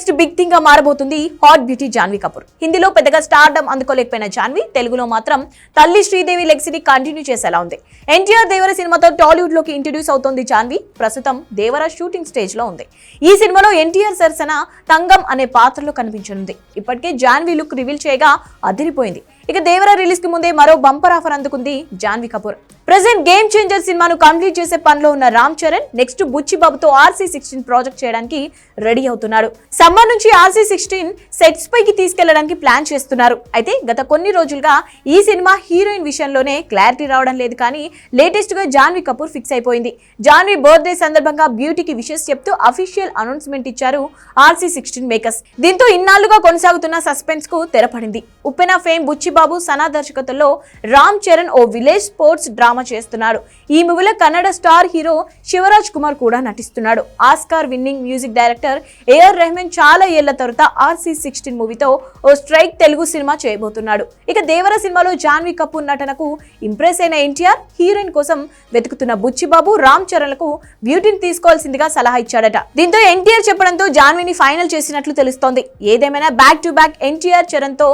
Next big థింగ్గా మారబోతుంది hot beauty Janhvi Kapoor హిందీలో పెద్దగా స్టార్డమ్ అందుకోలేకపోయిన జాన్వీ తెలుగులో మాత్రం తల్లి శ్రీదేవి లెగ్సీని కంటిన్యూ చేసేలా ఉంది. ఎన్టీఆర్ దేవర సినిమాతో టాలీవుడ్లోకి ఇంట్రడ్యూస్ అవుతోంది జాన్వీ ప్రస్తుతం దేవర షూటింగ్ స్టేజ్లో ఉంది. ఈ సినిమాలో ఎన్టీఆర్ సరసన తంగం అనే పాత్రలో కనిపించనుంది. ఇప్పటికే జాన్వీ లుక్ రివీల్ చేయగా అదిరిపోయింది. ఇక దేవర రిలీజ్కి ముందే మరో బంపర్ ఆఫర్ అందుకుంది Janhvi Kapoor. Present game changer సినిమాను కంప్లీట్ చేసే పనిలో ఉన్న రామ్ చరణ్ నెక్స్ట్ బుచ్చిబాబుతో ఆర్సీ సిక్స్టీన్ ప్రాజెక్ట్ చేయడానికి రెడీ అవుతున్నాడు. సమ్మర్ నుంచి ఆర్సీ సిక్స్టీన్ సెట్స్ పైకి తీసుకెళ్ళడానికి ప్లాన్ చేస్తున్నారు. అయితే గత కొన్ని రోజులుగా ఈ సినిమా హీరోయిన్ విషయంలోనే క్లారిటీ రావడం లేదు కానీ లేటెస్ట్గా జాన్వీ కపూర్ ఫిక్స్ అయిపోయింది. జాన్వీ బర్త్డే సందర్భంగా బ్యూటీకి విషెస్ చెప్తూ అఫీషియల్ అనౌన్స్మెంట్ ఇచ్చారు ఆర్సీ సిక్స్టీన్ మేకర్స్. దీంతో ఇన్నాళ్ళుగా కొనసాగుతున్న సస్పెన్స్కు తెరపడింది. ఉప్పెన ఫేమ్ బుచ్చిబాబు సనా దర్శకత్వంలో రామ్ చరణ్ ఓ విలేజ్ స్పోర్ట్స్ డ్రామా చేస్తున్నాడు. ఈ మూవీలో కన్నడ స్టార్ హీరో శివరాజ్ కుమార్ కూడా నటిస్తున్నాడు. Oscar winning music director AR Rahman చాలా ఏళ్ళ తర్వాత ఆర్సీ సిక్స్టీన్ మూవీతో ఓ స్ట్రైక్ తెలుగు సినిమా చేయబోతున్నాడు. ఇక దేవర సినిమాలో జాన్వీ కపూర్ నటనకు ఇంప్రెస్ అయిన ఎన్టీఆర్ హీరోయిన్ కోసం వెతుకుతున్న బుచ్చిబాబు రామ్ చరణ్లకు బ్యూటీని తీసుకోవాల్సిందిగా సలహా ఇచ్చాడట. దీంతో ఎన్టీఆర్ చెప్పడంతో జాన్వీని ఫైనల్ చేసినట్లు తెలుస్తోంది. ఏదేమైనా బ్యాక్ టు బ్యాక్ ఎన్టీఆర్ చరణ్తో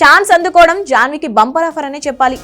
ఛాన్స్ అందుకోవడం జాన్వికి బంపర్ ఆఫర్ అనే చెప్పాలి.